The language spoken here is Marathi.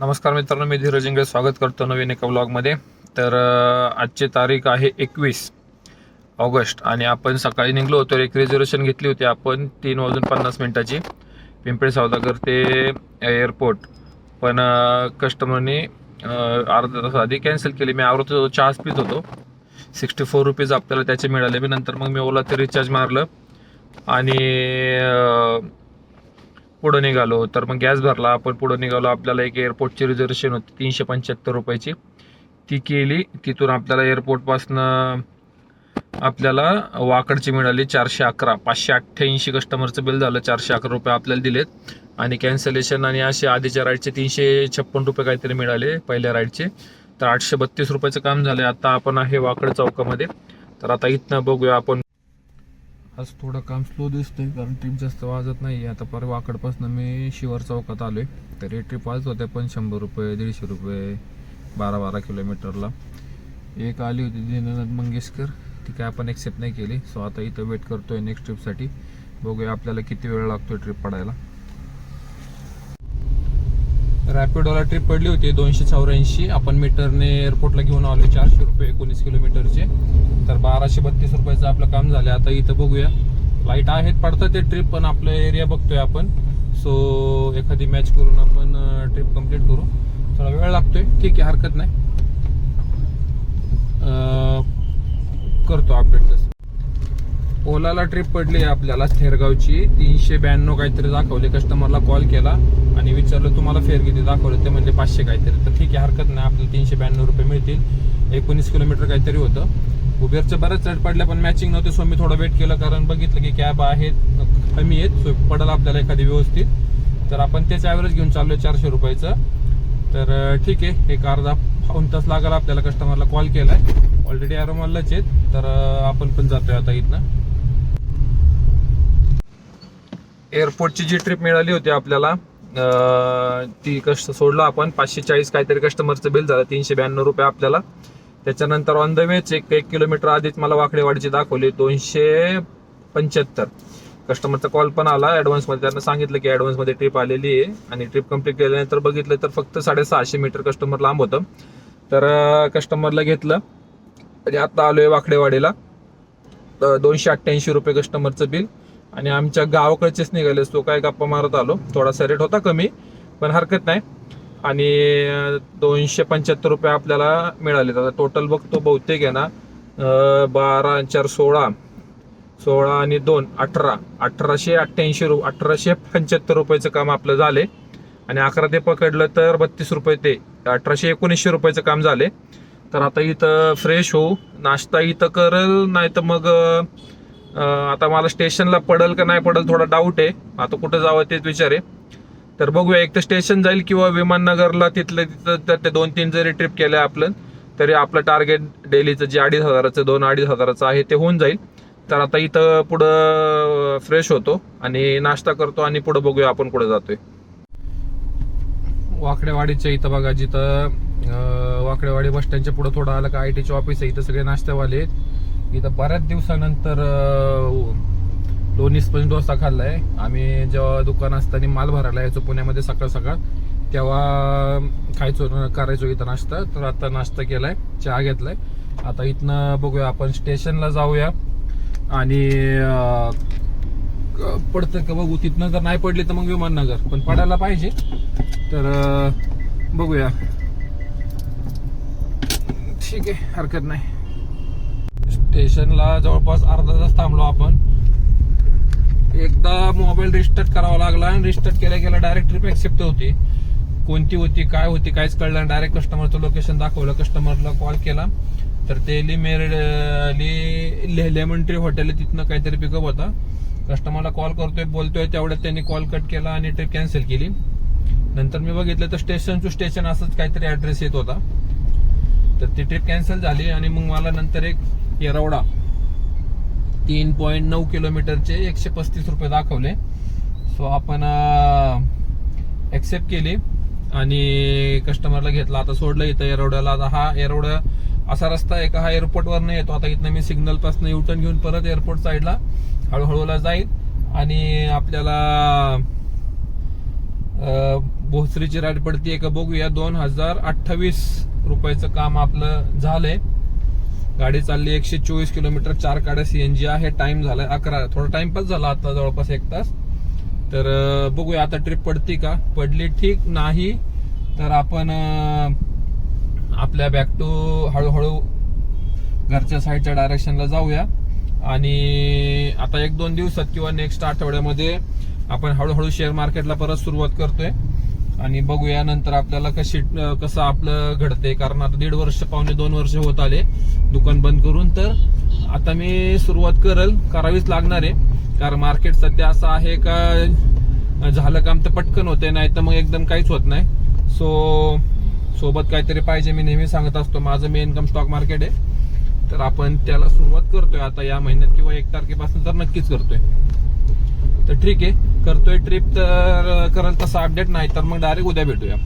नमस्कार मित्रांनो मी धीरज इंगळे स्वागत करतो नवीन एका ब्लॉगमध्ये तर आजची तारीख आहे एकवीस ऑगस्ट आणि आपण सकाळी निघलो होतो एक रिझर्वेशन घेतली होती आपण तीन वाजून पन्नास मिनिटाची. पिंपळे सौदागर ते एअरपोर्ट पण कस्टमरने अर्धा तास आधी कॅन्सल केली. मी आवडत होतो चहाच पीत होतो. सिक्स्टी फोर रुपीज आपल्याला त्याचे मिळाले. मी नंतर मग मी ओला ते रिचार्ज मारलं. आणि पुढं निघालो तर मग गॅस भरला आपण पुढं निघालो. आपल्याला एक एअरपोर्टची रिझर्वेशन होती तीनशे पंच्याहत्तर रुपयाची. ती केली तिथून आपल्याला एअरपोर्टपासनं आपल्याला वाकडची मिळाली चारशे अकरा. पाचशे अठ्ठ्याऐंशी कस्टमरचं बिल झालं चारशे अकरा रुपये आपल्याला दिलेत. आणि कॅन्सलेशन आणि असे आधीच्या राईडचे तीनशे छप्पन रुपये काहीतरी मिळाले पहिल्या राईडचे तर आठशे बत्तीस रुपयाचं काम झालं आता आपण आहे वाकड चौकामध्ये. तर आता इथनं बघूया आपण आज थोडं काम स्लो दिसतंय कारण ट्रिप जास्त वाजत नाही आता पर वाकडपासून मी शिवर चौकात आलोय. तरी ट्रिप वाजत होत्या पण शंभर रुपये दीडशे रुपये बारा बारा किलोमीटरला. एक आली होती दीनानाथ मंगेशकर. ती काय आपण एक्सेप्ट नाही केली. सो आता इथं वेट करतोय नेक्स्ट ट्रिपसाठी बघूया आपल्याला किती वेळ लागतोय ट्रिप पडायला. रॅपिडोला ट्रिप पडली होती दोनशे चौऱ्याऐंशी. आपण मीटरने एअरपोर्टला घेऊन आलो चारशे रुपये एकोणीस किलोमीटरचे तर बाराशे बत्तीस रुपयाचं आपलं काम झालं. आता इथं बघूया. लाइट आहेत पडतात ते ट्रिप पण आपलं एरिया बघतोय आपण. सो एखादी मॅच करून आपण ट्रिप कंप्लीट करू. थोडा वेळ लागतोय. ठीक आहे हरकत नाही. करतो अपडेट तसं. ओलाला ट्रिप पडली आहे आपल्याला थेरगावची. तीनशे ब्याण्णव काहीतरी दाखवले. कस्टमरला कॉल केला आणि विचारलं तुम्हाला फेअर किती दाखवलं? ते म्हणजे पाचशे काहीतरी. तर ठीक आहे हरकत नाही. आपल्याला तीनशे ब्याण्णव रुपये मिळतील. एकोणीस किलोमीटर काहीतरी होतं. उबेरचं बऱ्याच रेट पडले पण मॅचिंग नव्हते. सो मी थोडं वेट केलं कारण बघितलं की कॅब आहेत कमी आहेत. सो पडेल आपल्याला एखादी व्यवस्थित. तर आपण तेच ॲव्हरेज घेऊन चाललोय चारशे रुपयाचं. तर ठीक आहे. एक अर्धा पाऊन तास लागला आपल्याला कस्टमरला कॉल केला आहे ऑलरेडी आरोमालाच आहेत. तर आपण पण जातोय आता इथनं. एअरपोर्टची जी ट्रिप मिळाली होती आपल्याला ती कष्ट सोडलं आपण. पाचशे चाळीस काहीतरी कस्टमरचं बिल झालं तीनशे ब्याण्णव रुपये आपल्याला. त्याच्यानंतर ऑन द वेच एक एक किलोमीटर आधीच मला वाकडेवाडीची दाखवली दोनशे पंच्याहत्तर. कस्टमरचा कॉल पण आला ॲडव्हान्समध्ये त्यांना सांगितलं की ॲडव्हान्समध्ये ट्रिप आलेली आहे. आणि ट्रिप कंप्लीट केल्यानंतर बघितलं तर फक्त साडेसहाशे मीटर कस्टमर लांब होतं. तर कस्टमरला घेतलं. आणि आता आहे वाकडेवाडीला. दोनशे अठ्ठ्याऐंशी रुपये कस्टमरचं बिल आणि आमच्या गावाकडचेच निघाले तो काय गप्पा मारत आलो. थोडासा रेट होता कमी पण हरकत नाही. आणि दोनशे पंच्याहत्तर रुपये आपल्याला मिळाले. आता टोटल बघतो बहुतेक आहे ना बारा चार सोळा सोळा आणि दोन अठरा. अठराशे अठ्ठ्याऐंशी रु अठराशे पंच्याहत्तर रुपयाचं काम आपलं झाले. आणि अकरा ते पकडलं तर बत्तीस रुपये ते. अठराशे एकोणीसशे रुपयाचं काम झाले. तर आता इथं फ्रेश होऊ. नाश्ता इथं करल नाही तर मग आता मला स्टेशनला पडल का नाही पडल थोडा डाऊट आहे. आता कुठं जावं तेच विचार आहे. तर बघूया एक तर स्टेशन जाईल किंवा विमाननगरला तिथलं तिथं तर ते दोन तीन जरी ट्रिप केल्या आपलं तरी आपलं टार्गेट डेलीचं जे अडीच हजाराचं दोन अडीच हजाराचं आहे ते होऊन जाईल. तर आता इथं पुढं फ्रेश होतो आणि नाश्ता करतो आणि पुढं बघूया आपण कुठं जातोय. वाकडेवाडीच्या इथं बघा जिथं वाकडेवाडी बस स्टँडच्या पुढं थोडं आलं का आय टीचे ऑफिस आहे इथं सगळे नाश्त्यावाले आहेत. इथं बऱ्याच दिवसानंतर लोणी स्पंज डोसा खाल्लाय. आम्ही जेव्हा दुकान असताना माल भरायला यायचो पुण्यामध्ये सकाळ सकाळ तेव्हा खायचो करायचो इथं नाश्ता. तर आता नाश्ता केलाय चहा घेतलाय. आता इथनं बघूया आपण स्टेशनला जाऊया. आणि अं, पडतं का बघू तिथनं जर नाही पडली तर मग विमाननगर. पण पडायला पाहिजे. तर बघूया. ठीक आहे हरकत नाही. स्टेशनला जवळपास अर्धा तास थांबलो आपण. एकदा मोबाईल रिस्टार्ट करावा लागला आणि रिस्टार्ट केल्या गेला डायरेक्ट ट्रिप एक्सेप्ट होती. कोणती होती काय होती काहीच कळलं डायरेक्ट कस्टमरचं लोकेशन दाखवलं. कस्टमरला कॉल केला. तर ते लिमेड ली लेमन ट्री हॉटेल तिथनं काहीतरी पिकअप होता. कस्टमरला कॉल करतोय बोलतोय तेवढ्यात त्यांनी कॉल कट केला आणि ट्रिप कॅन्सल केली. नंतर मी बघितलं तर स्टेशन टू स्टेशन असंच काहीतरी ऍड्रेस येत होता. तर ती ट्रिप कॅन्सल झाली आणि मग मला नंतर एक येरवडा. तीन पॉईंट नऊ किलोमीटरचे एकशे पस्तीस रुपये दाखवले. सो आपण ॲक्सेप्ट केली आणि कस्टमरला घेतला. आता सोडलं इथं येरवड्याला. आता हा एरवडा असा रस्ता आहे का? हा एअरपोर्टवरनं येतो. आता इथनं मी सिग्नलपासून युटर्न घेऊन परत एअरपोर्ट साईडला हळूहळूला जाईल आणि आपल्याला भोसरीची राईड पडतीये का बघूया. दोन हजार अठ्ठावीस रुपयाचं काम आपलं झालंय. गाडी चालली एकशे चोवीस किलोमीटर चार काड्या सीएनजी आहे. टाइम झालाय अकरा. थोडा टाइमपास झाला आता जवळपास एक तास. तर बघूया आता ट्रिप पडती का? पडली ठीक नाही तर आपण आपल्या बॅक टू हळूहळू घरच्या साईडच्या डायरेक्शनला जाऊया. आणि आता एक दोन दिवसात किंवा नेक्स्ट आठवड्यामध्ये आपण हळूहळू शेअर मार्केटला परत सुरुवात करतोय. आणि बघूया नंतर आपल्याला कशी कसं आपलं घडते कारण आता दीड वर्ष पावणे दोन वर्ष होत आले दुकान बंद करून. तर आता मी सुरुवात करल करावीच लागणार आहे. कारण मार्केट सध्या असं आहे का झालं काम तर पटकन होते नाही तर मग एकदम काहीच होत नाही. सो सोबत काहीतरी पाहिजे मी नेहमी सांगत असतो. माझं मी इन्कम स्टॉक मार्केट आहे. तर आपण त्याला सुरुवात करतोय. आता या महिन्यात किंवा एक तारखेपासून तर नक्कीच करतोय. तर ठीक आहे. करतोय ट्रिप तर करल तसा अपडेट नाही तर मग डायरेक्ट उद्या भेटूया.